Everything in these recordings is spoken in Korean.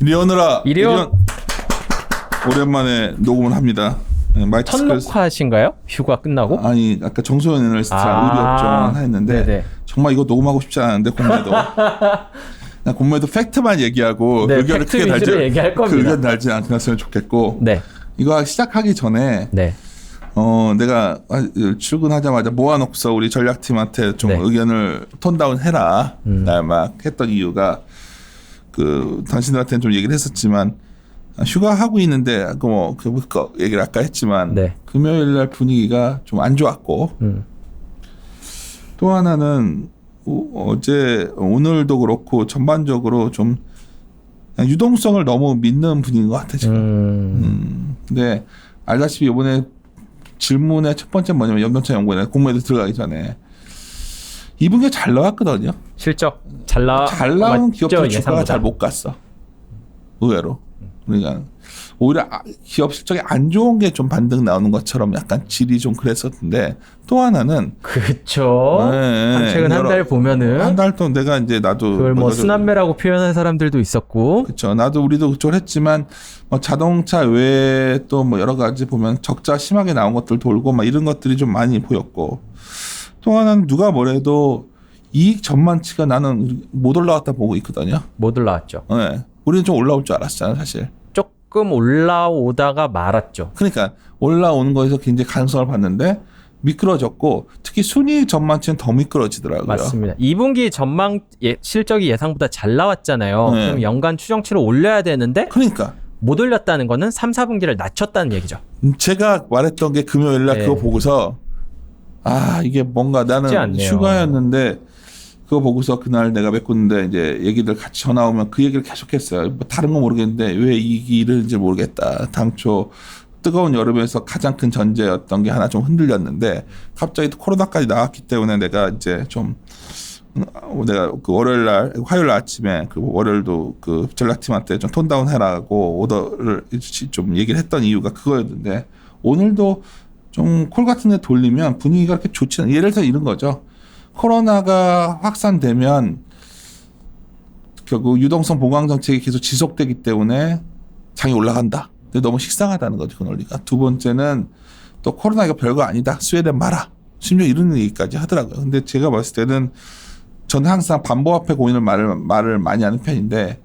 리오느라 이리온. 오랜만에 녹음을 합니다. 네, 마이크 첫 스크래스- 녹화신가요? 휴가 끝나고? 아니 아까 정소연 애널리스트랑 아. 의료 업종 했는데 네네. 정말 이거 녹음하고 싶지 않은데 공매도 나 공매도 팩트만 얘기하고 네, 의견을 팩트 크게 달지 위주로 얘기할 그 겁니다. 의견 달지 않았으면 좋겠고 네. 이거 시작하기 전에 네. 어 내가 아, 출근하자마자 모아놓고서 우리 전략팀한테 좀 네. 의견을 톤다운 해라 음. 날막 했던 이유가 그 당신들한테는 좀 얘기를 했었지만 아, 휴가하고 있는데 그뭐 그 그 얘기를 아까 했지만 네. 금요일 날 분위기가 좀 안 좋았고 음. 또 하나는 오- 어제 오늘도 그렇고 전반적으로 좀 유동성을 너무 믿는 분위기인 것 같아 지금. 음. 음. 근데 알다시피 이번에 질문의 첫 번째 뭐냐면 연변차 연구원에 공모에도 들어가기 전에 이분이 잘 나왔거든요. 실적 잘 나. 잘 나온 기업들 주가가. 잘 못 갔어. 의외로. 그러니까 오히려 아- 기업 실적이 안 좋은 게 좀 반등 나오는 것처럼 약간 질이 좀 그랬었는데 또 하나는 그쵸. 네, 한 최근 한 달 보면은 한 달 동안 내가 이제 나도 그걸 뭐 순환매라고 표현한 사람들도 있었고. 그렇죠. 나도 우리도 그쪽을 했지만 뭐 자동차 외에 또 뭐 여러 가지 보면 적자 심하게 나온 것들 돌고 막 이런 것들이 좀 많이 보였고 또 하나는 누가 뭐래도 이익 전망치가 나는 못 올라왔다 보고 있거든요. 못 올라왔죠. 네. 우리는 좀 올라올 줄 알았잖아 사실. 조금 올라오다가 말았죠. 그러니까 올라오는 거에서 굉장히 가능성을 봤는데 미끄러졌고 특히 순위 전망치는 더 미끄러지더라고요. 맞습니다. 2분기 전망 예, 실적이 예상보다 잘 나왔잖아요. 네. 그럼 연간 추정치를 올려야 되는데 그러니까 못 올렸다는 거는 3, 4분기를 낮췄다는 얘기죠. 제가 말했던 게 금요일 날 네. 그거 보고서 아 이게 뭔가 나는. 휴가였는데 그거 보고서 그날 내가 메꾸는데 이제 얘기들 같이 전화 오면 그 얘기를 계속했어요. 뭐 다른 건 모르겠는데 왜 이 길을지 모르겠다. 당초 뜨거운 여름에서 가장 큰 전제였던 게 하나 좀 흔들렸는데 갑자기 또 코로나까지 나왔기 때문에 내가 이제 좀 어, 내가 그 월요일 날 화요일 날 아침에 그 월요일도 그 전략팀한테 좀 톤다운 해라고 오더를 좀 얘기를 했던 이유가 그거였는데 오늘도 좀 콜 같은 데 돌리면 분위기가 그렇게 좋지 않아요. 예를 들어 이런 거죠. 코로나가 확산되면 결국 유동성 보강 정책이 계속 지속되기 때문에 장이 올라간다. 근데 너무 식상하다는 거죠, 그 논리가. 두 번째는 또 코로나가 별거 아니다. 스웨덴 마라. 심지어 이런 얘기까지 하더라고요. 근데 제가 봤을 때는 저는 항상 반복 앞에 고인을 말을 말을 많이 하는 편인데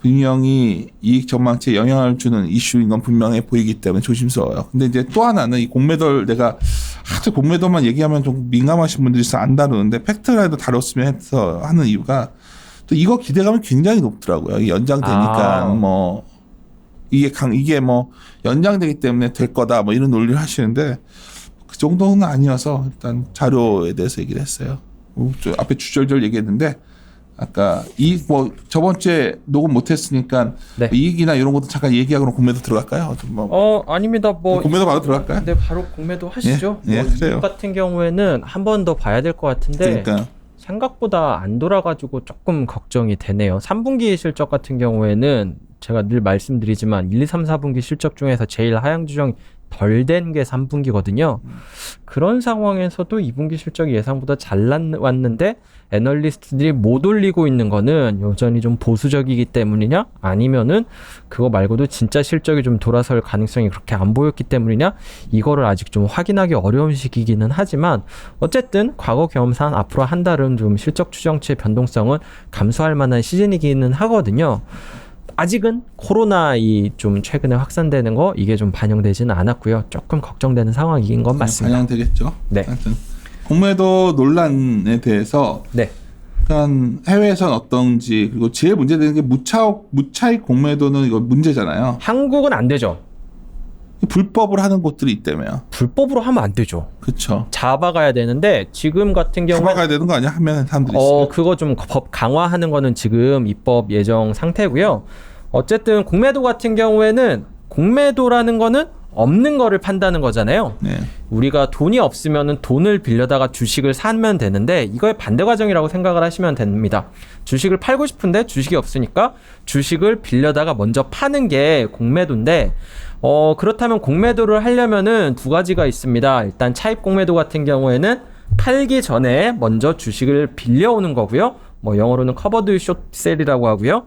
분명히 이익 전망치에 영향을 주는 이슈인 건 분명해 보이기 때문에 조심스러워요. 근데 이제 또 하나는 이 공매도를 내가 하도 공매도만 얘기하면 좀 민감하신 분들이 있어 안 다루는데 팩트라도 다뤘으면 해서 하는 이유가 또 이거 기대감이 굉장히 높더라고요. 연장되니까 아. 뭐 이게 강 이게 뭐 연장되기 때문에 될 거다 뭐 이런 논리를 하시는데 그 정도는 아니어서 일단 자료에 대해서 얘기를 했어요. 어, 저 앞에 주절절 얘기했는데 아까 이익 뭐 저번 주에 녹음 못했으니까 네. 이익이나 이런 것도 잠깐 얘기하고 그럼 공매도 들어갈까요? 좀 뭐, 어 아닙니다. 뭐 공매도 바로 들어갈까요? 네 바로 공매도 하시죠. 예, 예, 뭐 그래요. 이것 같은 경우에는 한 번 더 봐야 될 것 같은데 그러니까 생각보다 안 돌아가지고 조금 걱정이 되네요. 3분기 실적 같은 경우에는 제가 늘 말씀드리지만 1, 2, 3, 4분기 실적 중에서 제일 하향 조정이 덜 된 게 3분기거든요. 그런 상황에서도 2분기 실적이 예상보다 잘 나왔는데 애널리스트들이 못 올리고 있는 거는 여전히 좀 보수적이기 때문이냐? 아니면은 그거 말고도 진짜 실적이 좀 돌아설 가능성이 그렇게 안 보였기 때문이냐? 이거를 아직 좀 확인하기 어려운 시기기는 하지만 어쨌든 과거 경험상 앞으로 한 달은 좀 실적 추정치의 변동성은 감소할 만한 시즌이기는 하거든요. 아직은 코로나 이 좀 최근에 확산되는 거 이게 좀 반영되지는 않았고요. 조금 걱정되는 상황인 건 맞습니다. 반영되겠죠. 네. 하여튼 공매도 논란에 대해서 네. 일단 해외에선 어떤지 그리고 제일 문제되는 게 무차 무차익 공매도는 이거 문제잖아요. 한국은 안 되죠. 불법을 하는 곳들이 있다며요. 불법으로 하면 안 되죠. 그렇죠. 잡아가야 되는데 지금 같은 경우에 잡아가야 되는 거 아니야? 하면 사람들이 어 있어요. 그거 좀 법 강화하는 거는 지금 입법 예정 상태고요. 어쨌든 공매도 같은 경우에는 공매도라는 거는 없는 거를 판다는 거잖아요. 네. 우리가 돈이 없으면은 돈을 빌려다가 주식을 사면 되는데 이거의 반대 과정이라고 생각을 하시면 됩니다. 주식을 팔고 싶은데 주식이 없으니까 주식을 빌려다가 먼저 파는 게 공매도인데 어 그렇다면 공매도를 하려면은 두 가지가 있습니다. 일단 차입 공매도 같은 경우에는 팔기 전에 먼저 주식을 빌려오는 거고요. 뭐 영어로는 커버드 숏셀이라고 하고요.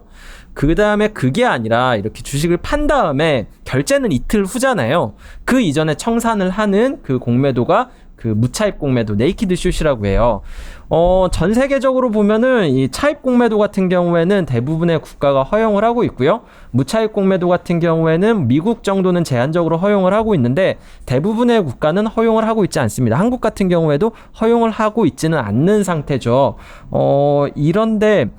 그 다음에 그게 아니라 이렇게 주식을 판 다음에 결제는 이틀 후잖아요. 그 이전에 청산을 하는 그 공매도가 그 무차입 공매도 네이키드 숏이라고 해요. 어, 전 세계적으로 보면은 이 차입 공매도 같은 경우에는 대부분의 국가가 허용을 하고 있고요. 무차입 공매도 같은 경우에는 미국 정도는 제한적으로 허용을 하고 있는데 대부분의 국가는 허용을 하고 있지 않습니다. 한국 같은 경우에도 허용을 하고 있지는 않는 상태죠. 어, 이런데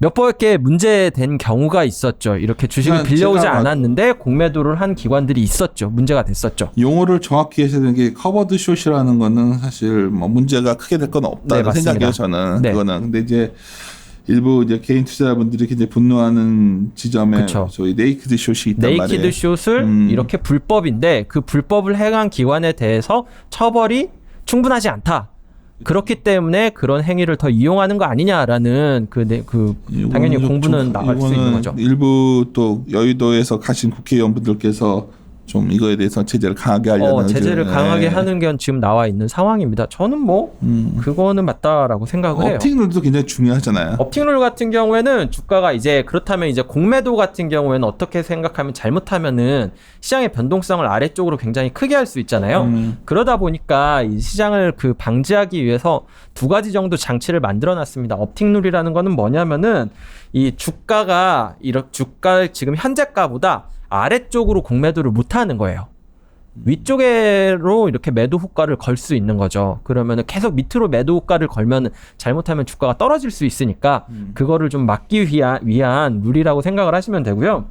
몇 번께 문제된 경우가 있었죠. 이렇게 주식을 그러니까 빌려오지 제가 않았는데 공매도를 한 기관들이 있었죠. 문제가 됐었죠. 용어를 정확히 하셔야 되는 게 커버드 숏이라는 거는 사실 뭐 문제가 크게 될건 네, 없다는 맞습니다. 생각이에요 저는 네. 그거는 근데 이제 일부 이제 개인 투자자분들이 굉장히 분노하는 지점에 그쵸. 저희 네이키드 숏이 있단 네이키드 말이에요. 숏을 음. 이렇게 불법인데 그 불법을 행한 기관에 대해서 처벌이 충분하지 않다. 그렇기 때문에 그런 행위를 더 이용하는 거 아니냐라는 그, 네, 그 당연히 공부는 좀- 나갈 수 있는 거죠. 일부 또 여의도에서 가신 국회의원분들께서 좀 이거에 대해서 제재를 강하게 하려는 어, 제재를 의견- 강하게 네. 하는 건 지금 나와 있는 상황입니다. 저는 뭐 음. 그거는 맞다라고 생각을 해요. 업팅률도 굉장히 중요하잖아요. 업팅룰 같은 경우에는 주가가 이제 그렇다면 이제 공매도 같은 경우에는 어떻게 생각하면 잘못하면은 시장의 변동성을 아래쪽으로 굉장히 크게 할 수 있잖아요. 음. 그러다 보니까 이 시장을 그 방지하기 위해서 두 가지 정도 장치를 만들어 놨습니다. 업팅룰이라는 거는 뭐냐면은 이 주가가 이렇게 주가 지금 현재가보다 아래쪽으로 공매도를 못 하는 거예요. 위쪽으로 이렇게 매도 효과를 걸 수 있는 거죠. 그러면은 계속 밑으로 매도 효과를 걸면 잘못하면 주가가 떨어질 수 있으니까 그거를 좀 막기 위한, 위한 룰이라고 생각을 하시면 되고요.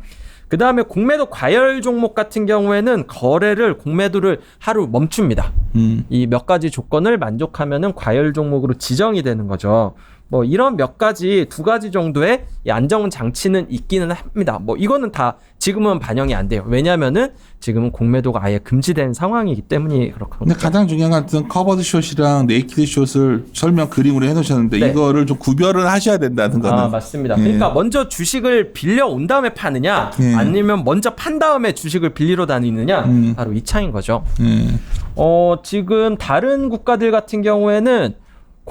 그 다음에 공매도 과열 종목 같은 경우에는 거래를 공매도를 하루 멈춥니다. 음. 이몇 가지 조건을 만족하면은 과열 종목으로 지정이 되는 거죠. 뭐 이런 몇 가지 두 가지 정도의 이 안정 장치는 있기는 합니다. 뭐 이거는 다 지금은 반영이 안 돼요. 왜냐면은 지금은 공매도가 아예 금지된 상황이기 때문이 그렇거든요. 근데 가장 중요한 것은 커버드 숏이랑 네이키드 숏을 설명 그림으로 해놓으셨는데 네. 이거를 좀 구별을 하셔야 된다는 거는 아 맞습니다. 예. 그러니까 먼저 주식을 빌려 온 다음에 파느냐, 예. 아니면 먼저 판 다음에 주식을 빌리러 다니느냐, 음. 바로 이 차인 거죠. 예. 어, 지금 다른 국가들 같은 경우에는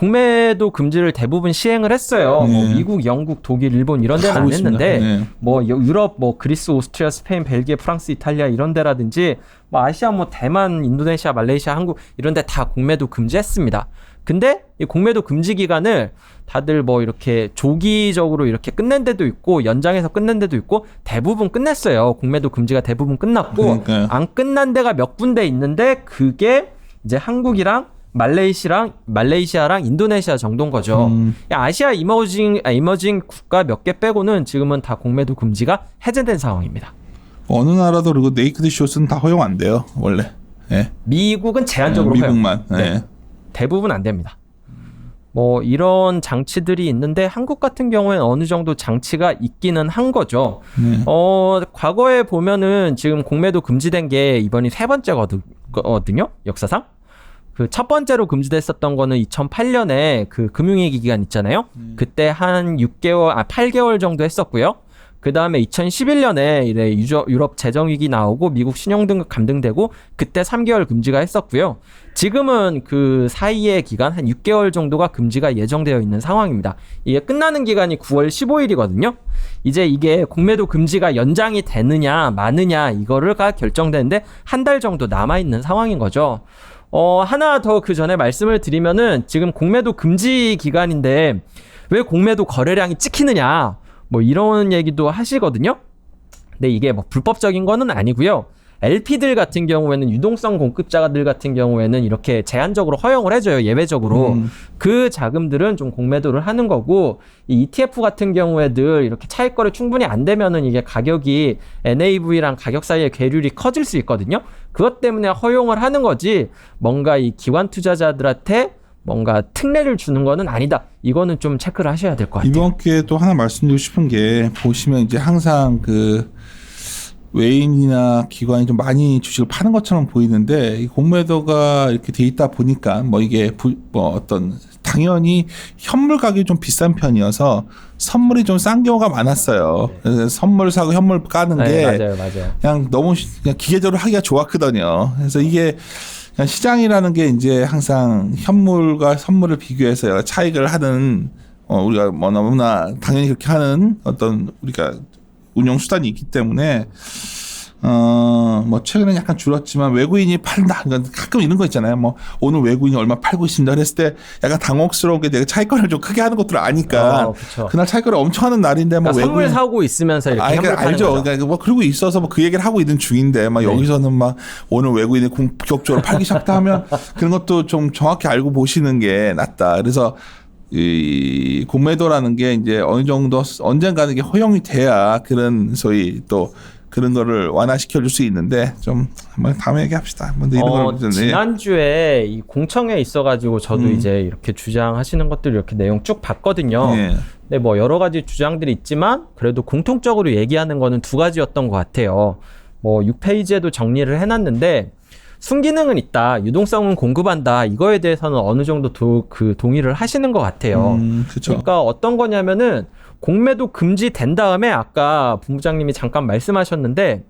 공매도 금지를 대부분 시행을 했어요. 뭐 네. 미국, 영국, 독일, 일본 이런 데는 안. 했는데 네. 뭐 여- 유럽, 뭐 그리스, 오스트리아, 스페인, 벨기에, 프랑스, 이탈리아 이런 데라든지 뭐 아시아, 뭐 대만, 인도네시아, 말레이시아, 한국 이런 데 다 공매도 금지했습니다. 근데 이 공매도 금지 기간을 다들 뭐 이렇게 조기적으로 이렇게 끝낸 데도 있고 연장해서 끝낸 데도 있고 대부분 끝냈어요. 공매도 금지가 대부분 끝났고 그러니까요. 안 끝난 데가 몇 군데 있는데 그게 이제 한국이랑 말레이시랑 말레이시아랑 인도네시아 정도인 거죠. 음. 야, 아시아 이머징 아, 이머징 국가 몇 개 빼고는 지금은 다 공매도 금지가 해제된 상황입니다. 어느 나라도 그리고 네이키드 숏은 다 허용 안 돼요 원래. 예. 미국은 제한적으로 허용. 미국만. 예. 네. 대부분 안 됩니다. 뭐 이런 장치들이 있는데 한국 같은 경우에는 어느 정도 장치가 있기는 한 거죠. 네. 어 과거에 보면은 지금 공매도 금지된 게 이번이 세 번째거든요 역사상. 그 첫 번째로 금지됐었던 거는 2008년에 그 금융위기 기간 있잖아요. 그때 한 6개월 아 8개월 정도 했었고요. 그 다음에 2011년에 이래 유럽 재정 위기 나오고 미국 신용 등급 감등되고 그때 3개월 금지가 했었고요. 지금은 그 사이의 기간 한 6개월 정도가 금지가 예정되어 있는 상황입니다. 이게 끝나는 기간이 9월 15일이거든요. 이제 이게 공매도 금지가 연장이 되느냐 마느냐 이거를 가 결정되는데 한 달 정도 남아 있는 상황인 거죠. 어, 하나 더 그 전에 말씀을 드리면은 지금 공매도 금지 기간인데 왜 공매도 거래량이 찍히느냐 뭐 이런 얘기도 하시거든요. 근데 이게 뭐 불법적인 거는 아니고요. LP들 같은 경우에는 유동성 공급자들 같은 경우에는 이렇게 제한적으로 허용을 해줘요 예외적으로. 음. 그 자금들은 좀 공매도를 하는 거고 이 ETF 같은 경우에들 이렇게 차익거래 충분히 안 되면은 이게 가격이 NAV랑 가격 사이의 괴률이 커질 수 있거든요. 그것 때문에 허용을 하는 거지 뭔가 이 기관 투자자들한테 뭔가 특례를 주는 거는 아니다. 이거는 좀 체크를 하셔야 될 것 같아요. 이번 기회에 또 하나 말씀드리고 싶은 게 보시면 이제 항상 그 외인이나 기관이 좀 많이 주식을 파는 것처럼 보이는데 이 공매도가 이렇게 돼 있다 보니까 뭐 이게 부, 뭐 어떤 당연히 현물 가격이 좀 비싼 편이어서 선물이 좀 싼 경우가 많았어요. 그래서 선물 사고 현물 까는 게 네, 맞아요 맞아요 그냥 너무 시- 그냥 기계적으로 하기가 좋았거든요. 그래서 이게 그러니까 시장이라는 게 이제 항상 현물과 선물을 비교해서 여러 차익을 하는 어 우리가 뭐 너무나 당연히 그렇게 하는 어떤 우리가 운용 수단이 있기 때문에 어뭐 최근에 약간 줄었지만 외국인이 팔다 그러니까 가끔 이런 거 있잖아요. 뭐 오늘 외국인이 얼마 팔고 있습니다. 그랬을 때 약간 당혹스러운 게 내가 차익권을 좀 크게 하는 것들을 아니까 어. 그날 차익권을 엄청 하는 날인데 뭐 그러니까 외국인 사고 있으면서 이렇게 아, 그러니까 알죠. 거죠. 그러니까 뭐 그러고 있어서 뭐 그 얘기를 하고 있는 중인데 막 네. 여기서는 막 오늘 외국인이 공격적으로 팔기 시작다 하면 그런 것도 좀 정확히 알고 보시는 게 낫다. 그래서 이 공매도라는 게 이제 어느 정도 언젠가는 이게 허용이 돼야 그런 소위 또 그런 거를 완화시켜 줄 수 있는데 좀 한번 다음에 얘기합시다. 먼저 이런 어, 걸. 지난주에 이 공청회 있어 가지고 저도 음. 이제 이렇게 주장하시는 것들 이렇게 내용 쭉 봤거든요. 예. 네, 뭐 여러 가지 주장들이 있지만 그래도 공통적으로 얘기하는 거는 두 가지였던 것 같아요. 뭐 6페이지에도 정리를 해 놨는데 순기능은 있다, 유동성은 공급한다. 이거에 대해서는 어느 정도 도, 그 동의를 하시는 것 같아요. 음. 그러니까 어떤 거냐면은 공매도 금지된 다음에 아까 본부장님이 잠깐 말씀하셨는데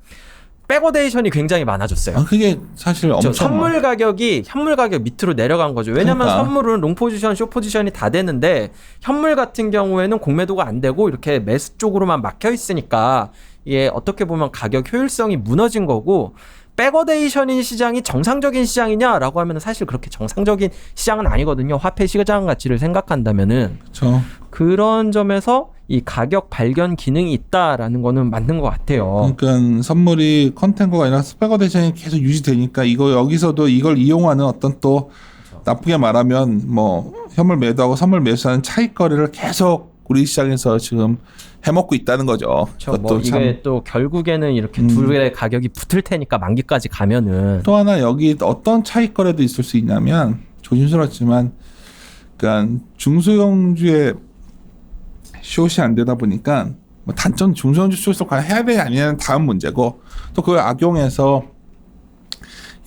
백어데이션이 굉장히 많아졌어요. 아, 그게 사실 저 엄청 선물 가격이 현물 가격 밑으로 내려간 거죠. 왜냐면 그러니까. 선물은 롱 포지션, 쇼 포지션이 다 되는데 현물 같은 경우에는 공매도가 안 되고 이렇게 매수 쪽으로만 막혀 있으니까 이게 어떻게 보면 가격 효율성이 무너진 거고 백어데이션인 시장이 정상적인 시장이냐라고 하면 사실 그렇게 정상적인 시장은 아니거든요. 화폐 시장 가치를 생각한다면은 그렇죠. 그런 점에서 이 가격 발견 기능이 있다라는 거는 맞는 것 같아요. 그러니까 선물이 컨텐츠가 아니라 스펙어데이션이 계속 유지되니까 이거 여기서도 이걸 이용하는 어떤 또 나쁘게 말하면 뭐 현물 매도하고 선물 매수하는 차익 거래를 계속 우리 시장에서 지금 해먹고 있다는 거죠. 그렇죠. 뭐 이게 또 결국에는 이렇게 음. 둘의 가격이 붙을 테니까 만기까지 가면은 또 하나 여기 어떤 차익 거래도 있을 수 있냐면 조심스럽지만 그러니까 중소형주의 숏이 안 되다 보니까 뭐 단점 중소형주 숏을 과연 해야 되냐 아니냐는 다음 문제고 또 그걸 악용해서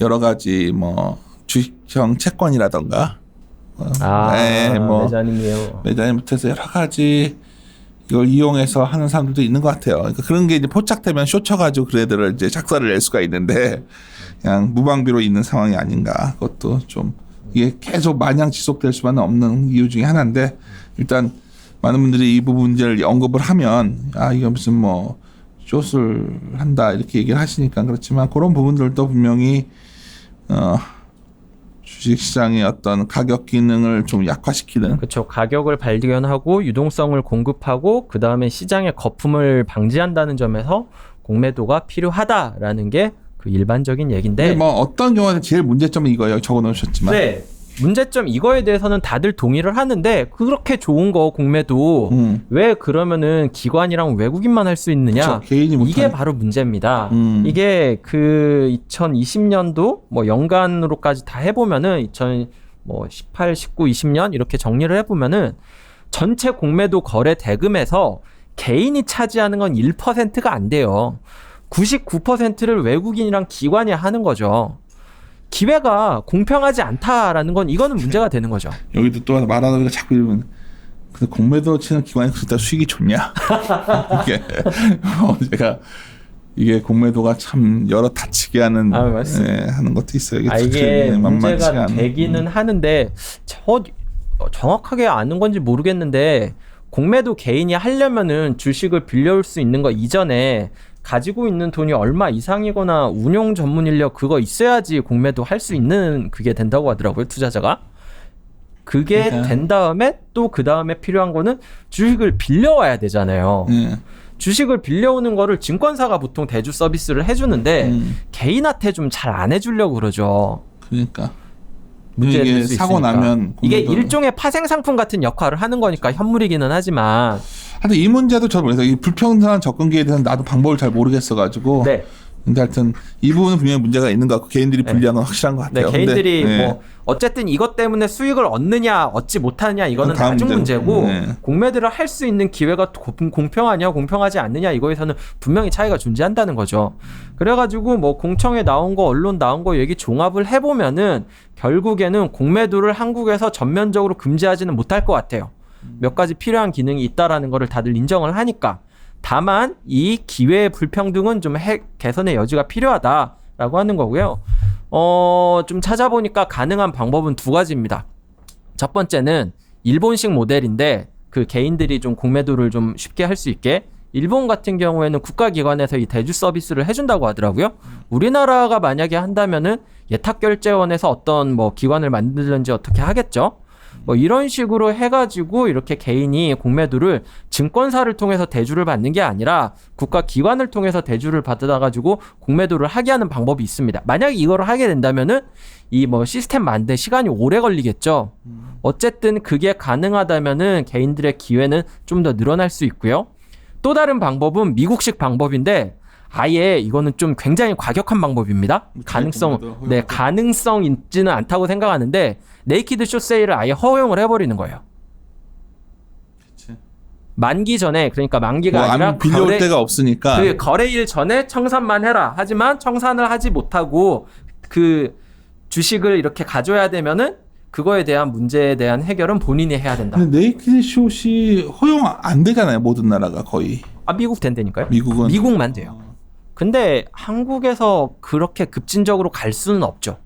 여러 가지 뭐 주식형 채권이라던가 어, 아 네, 뭐 매자님이요. 매장부터 해서 여러 가지 이걸 이용해서 하는 사람들도 있는 것 같아요. 그러니까 그런 게 이제 포착되면 쇼쳐가지고 그 애들을 이제 작사를 낼 수가 있는데 그냥 무방비로 있는 상황이 아닌가. 그것도 좀 이게 계속 마냥 지속될 수만은 없는 이유 중에 하나인데 일단 많은 분들이 이 부분 문제를 언급을 하면 아 이게 무슨 뭐 숏을 한다 이렇게 얘기를 하시니까 그렇지만 그런 부분들도 분명히 어 주식시장의 어떤 가격 기능을 좀 약화시키는 그렇죠. 가격을 발견하고 유동성을 공급하고 그 다음에 시장의 거품을 방지한다는 점에서 공매도가 필요하다라는 게 그 일반적인 얘긴데. 근데 뭐 어떤 경우에 제일 문제점은 이거예요. 적어 놓으셨지만. 네. 문제점 이거에 대해서는 다들 동의를 하는데 그렇게 좋은 거 공매도 음. 왜 그러면은 기관이랑 외국인만 할 수 있느냐? 그쵸. 이게 바로 문제입니다. 음. 이게 그 2020년도 뭐 연간으로까지 다 해보면은 2000뭐 18, 19, 20년 이렇게 정리를 해보면은 전체 공매도 거래 대금에서 개인이 차지하는 건 1%가 안 돼요. 99%를 외국인이랑 기관이 하는 거죠. 기회가 공평하지 않다라는 건 이거는 문제가 되는 거죠. 여기도 또 말하다가 자꾸 이러면 근데 공매도 치는 기관이 그렇다 수익이 좋냐? 이게 어, 제가 이게 공매도가 참 여러 다치게 하는 아. 예, 하는 것도 있어요. 아, 이게 문제가. 되기는 음. 하는데 저 어, 정확하게 아는 건지 모르겠는데 공매도 개인이 하려면은 주식을 빌려올 수 있는 거 이전에 가지고 있는 돈이 얼마 이상이거나 운용 전문 인력 그거 있어야지 공매도 할 수 있는 그게 된다고 하더라고요 투자자가. 그게 그러니까. 된 다음에 또 그 다음에 필요한 거는 주식을 빌려와야 되잖아요. 예. 주식을 빌려오는 거를 증권사가 보통 대주 서비스를 해주는데 음, 개인한테 좀 잘 안 해주려고 그러죠. 그러니까 될수 사고 있으니까. 나면 이게 공매도를- 일종의 파생 상품 같은 역할을 하는 거니까 현물이기는 하지만 하여튼 이 문제도 저도 모르겠어요. 이 불평등한 접근기에 대해서는 나도 방법을 잘 모르겠어가지고. 네, 근데 하여튼 이 부분은 분명히 문제가 있는 것 같고 개인들이 네. 불리한 건 확실한 것네 같아요. 개인들이 근데, 예. 뭐 어쨌든 이것 때문에 수익을 얻느냐 얻지 못하느냐 이거는 나중 문제고. 네. 공매도를 할수 있는 기회가 공- 공평하냐 공평하지 않느냐 이거에서는 분명히 차이가 존재한다는 거죠. 그래가지고 뭐 공청회 나온 거 언론 나온 거 얘기 종합을 해보면은 결국에는 공매도를 한국에서 전면적으로 금지하지는 못할 것 같아요. 몇 가지 필요한 기능이 있다라는 거를 다들 인정을 하니까 다만 이 기회의 불평등은 좀 해, 개선의 여지가 필요하다. 라고 하는 거고요. 어, 좀 찾아보니까 가능한 방법은 두 가지입니다. 첫 번째는 일본식 모델인데 그 개인들이 좀 공매도를 좀 쉽게 할 수 있게 일본 같은 경우에는 국가기관에서 이 대주 서비스를 해준다고 하더라고요. 우리나라가 만약에 한다면은 예탁결제원에서 어떤 뭐 기관을 만들든지 어떻게 하겠죠. 뭐 이런 식으로 해가지고 이렇게 개인이 공매도를 증권사를 통해서 대주를 받는 게 아니라 국가 기관을 통해서 대주를 받아가지고 공매도를 하게 하는 방법이 있습니다. 만약에 이거를 하게 된다면은 이 뭐 시스템 만들 시간이 오래 걸리겠죠. 어쨌든 그게 가능하다면은 개인들의 기회는 좀 더 늘어날 수 있고요. 또 다른 방법은 미국식 방법인데 아예 이거는 좀 굉장히 과격한 방법입니다. 가능성 네. 가능성 있지는 않다고 생각하는데 네이키드 쇼 세일을 아예 허용을 해버리는 거예요. 그치. 만기 전에 그러니까 만기가 아니라 뭐안 빌려올 거래, 데가 없으니까 그 거래일 전에 청산만 해라. 하지만 청산을 하지 못하고 그 주식을 이렇게 가져야 되면은 그거에 대한 문제에 대한 해결은 본인이 해야 된다. 네이키드 숏이 허용 안 되잖아요 모든 나라가 거의 아 미국 된다니까요? 미국은 미국만 돼요. 근데 한국에서 그렇게 급진적으로 갈 수는 없죠.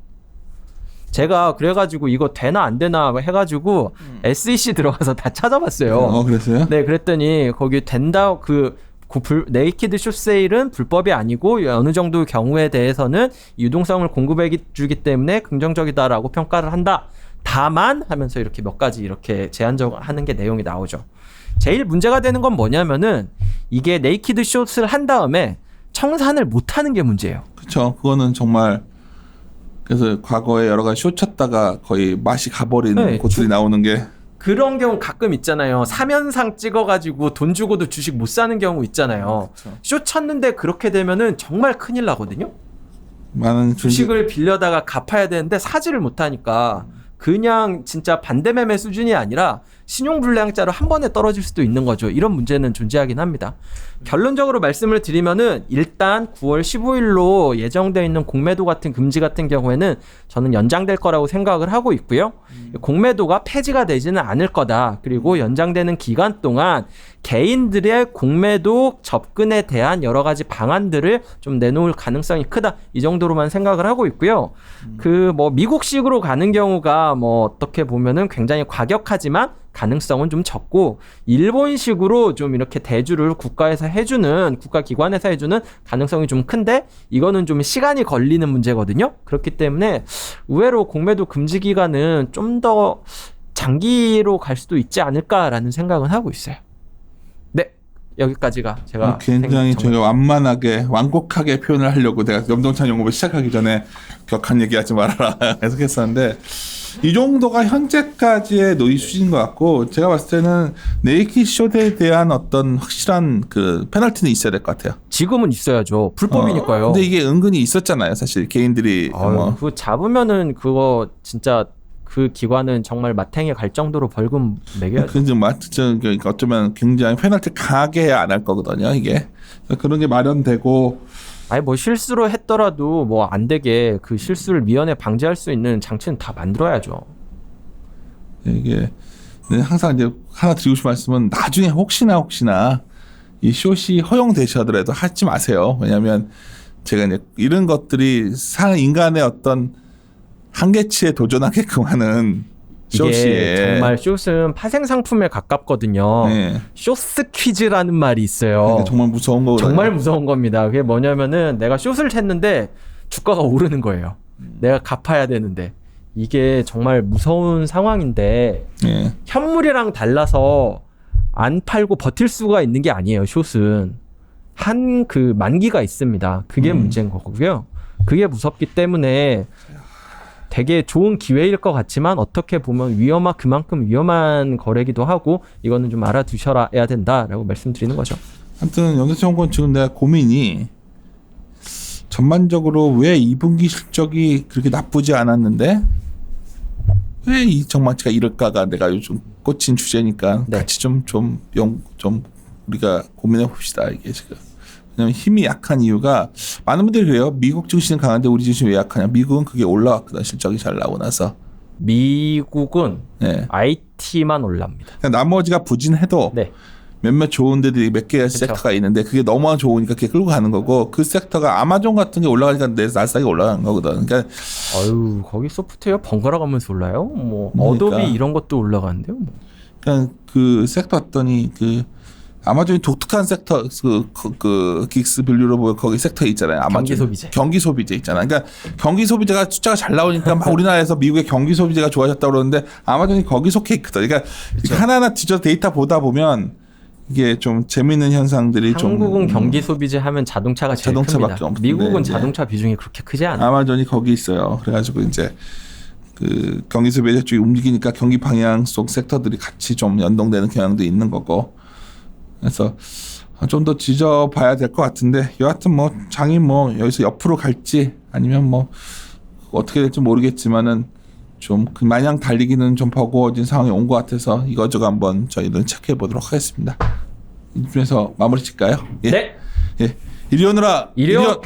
제가 그래가지고 이거 되나 안 되나 해가지고 SEC 들어가서 다 찾아봤어요. 어 그랬어요? 네, 그랬더니 거기 된다 그 그 불, 네이키드 숏세일은 불법이 아니고 어느 정도 경우에 대해서는 유동성을 공급해 주기 때문에 긍정적이다라고 평가를 한다. 다만 하면서 이렇게 몇 가지 이렇게 제한적 하는 게 내용이 나오죠. 제일 문제가 되는 건 뭐냐면은 이게 네이키드 숏을 한 다음에 청산을 못 하는 게 문제예요. 그렇죠. 그거는 정말 그래서 과거에 여러 가지 쇼 쳤다가 거의 맛이 가버리는 네, 곳들이 나오는 게 그런 경우 가끔 있잖아요. 사면상 찍어가지고 돈 주고도 주식 못 사는 경우 있잖아요. 그렇죠. 쇼 쳤는데 그렇게 되면은 정말 큰일 나거든요. 많은 주식 주식을 빌려다가 갚아야 되는데 사지를 못하니까 그냥 진짜 반대매매 수준이 아니라 신용불량자로 한 번에 떨어질 수도 있는 거죠. 이런 문제는 존재하긴 합니다. 결론적으로 말씀을 드리면은 일단 9월 15일로 예정되어 있는 공매도 같은 금지 같은 경우에는 저는 연장될 거라고 생각을 하고 있고요. 공매도가 폐지가 되지는 않을 거다. 그리고 연장되는 기간 동안 개인들의 공매도 접근에 대한 여러 가지 방안들을 좀 내놓을 가능성이 크다. 이 정도로만 생각을 하고 있고요. 그 뭐 미국식으로 가는 경우가 뭐 어떻게 보면은 굉장히 과격하지만 가능성은 좀 적고 일본식으로 좀 이렇게 대주를 국가에서 해주는 국가기관에서 해주는 가능성이 좀 큰데 이거는 좀 시간이 걸리는 문제거든요. 그렇기 때문에 의외로 공매도 금지 기간은 좀 더 장기로 갈 수도 있지 않을까라는 생각은 하고 있어요. 네 여기까지가 제가 어, 굉장히 저희가 완만하게 완곡하게 표현을 하려고 내가 염동찬 연구부 시작하기 전에 격한 얘기하지 말아라 계속했었는데 이 정도가 현재까지의 노이 수준인 것 같고 제가 봤을 때는 네이키 숏에 대한 어떤 확실한 그 페널티는 있어야 될 것 같아요. 지금은 있어야죠. 불법이니까요. 어, 근데 이게 은근히 있었잖아요, 사실 개인들이 아유, 뭐 그거 잡으면은 그거 진짜 그 기관은 정말 마탱에 갈 정도로 벌금 매겨야죠. 그좀 맞죠. 그러니까 어쩌면 굉장히 페널티 강하게 안 할 거거든요, 이게 그런 게 마련되고 아니 뭐 실수로 했더라도 뭐 안 되게 그 실수를 미연에 방지할 수 있는 장치는 다 만들어야죠. 이게 네, 항상 이제 하나 드리고 싶은 말씀은 나중에 혹시나 혹시나 이 숏이 허용되셔더라도 하지 마세요. 왜냐하면 제가 이제 이런 것들이 상 인간의 어떤 한계치에 도전하게끔 하는 숏이에 정말 숏은 파생 상품에 가깝거든요. 네. 숏스 퀴즈라는 말이 있어요. 그러니까 정말 무서운 거거든요. 정말 무서운 겁니다. 그게 뭐냐면은 내가 숏을 쳤는데 주가가 오르는 거예요. 내가 갚아야 되는데 이게 정말 무서운 상황인데 예. 현물이랑 달라서 안 팔고 버틸 수가 있는 게 아니에요. 숏은 한 그 만기가 있습니다. 그게 음. 문제인 거고요. 그게 무섭기 때문에 되게 좋은 기회일 것 같지만 어떻게 보면 위험한 그만큼 위험한 거래기도 하고 이거는 좀 알아두셔야 된다라고 말씀드리는 거죠. 아무튼 연대청권 지금 내가 고민이 전반적으로 왜 2분기 실적이 그렇게 나쁘지 않았는데 왜 이 정망치가 이럴까가 내가 요즘 꽂힌 주제니까 네. 같이 좀좀영좀 우리가 고민해 봅시다 이게 지금 왜냐면 힘이 약한 이유가 많은 분들이 그래요 미국 증시는 강한데 우리 증시 왜 약하냐 미국은 그게 올라왔거든 실적이 잘 나오고 나서 미국은 예 IT만 올랍니다. 그냥 나머지가 부진해도 네. 몇몇 좋은 데들이 몇 개의 그쵸. 섹터가 있는데 그게 너무 좋으니까 그게 끌고 가는 거고 그 섹터가 아마존 같은 게 올라가니까 내 날싸게 올라가는 거거든. 그러니까 아유 거기 소프트웨어 번갈아 가면서 올라요? 뭐 그러니까. 어도비 이런 것도 올라가는데요. 뭐. 그냥 그 섹터 했더니 그 아마존이 독특한 섹터 그, 그, 그 긱스 밸류로 보면 거기 섹터 있잖아요. 아마존. 경기 소비재. 경기 소비재 있잖아. 그러니까 경기 소비재가 숫자가 잘 나오니까 막 우리나라에서 미국의 경기 소비재가 좋아졌다 그러는데 아마존이 거기 속해 있거든. 그러니까 하나하나 뒤져 데이터 보다 보면 이게 좀 재밌는 현상들이 좀 한국은 경기 소비재 하면 자동차가 제일 자동차밖에 큽니다. 없는데, 미국은 이제. 자동차 비중이 그렇게 크지 않아요. 아마존이 거기 있어요. 그래가지고 이제 그 경기 소비재 쪽이 움직이니까 경기 방향 속 섹터들이 같이 좀 연동되는 경향도 있는 거고. 그래서 좀 더 지져봐야 될 것 같은데 여하튼 뭐 장이 뭐 여기서 옆으로 갈지 아니면 뭐 어떻게 될지 모르겠지만은 좀그 마냥 달리기는 좀 버거워진 상황이 온 것 같아서 이거저거 한번 저희는 체크해 보도록 하겠습니다. 이쯤에서 마무리 칠까요? 예. 네. 예. 이리 오너라. 이리 오. 이리 오.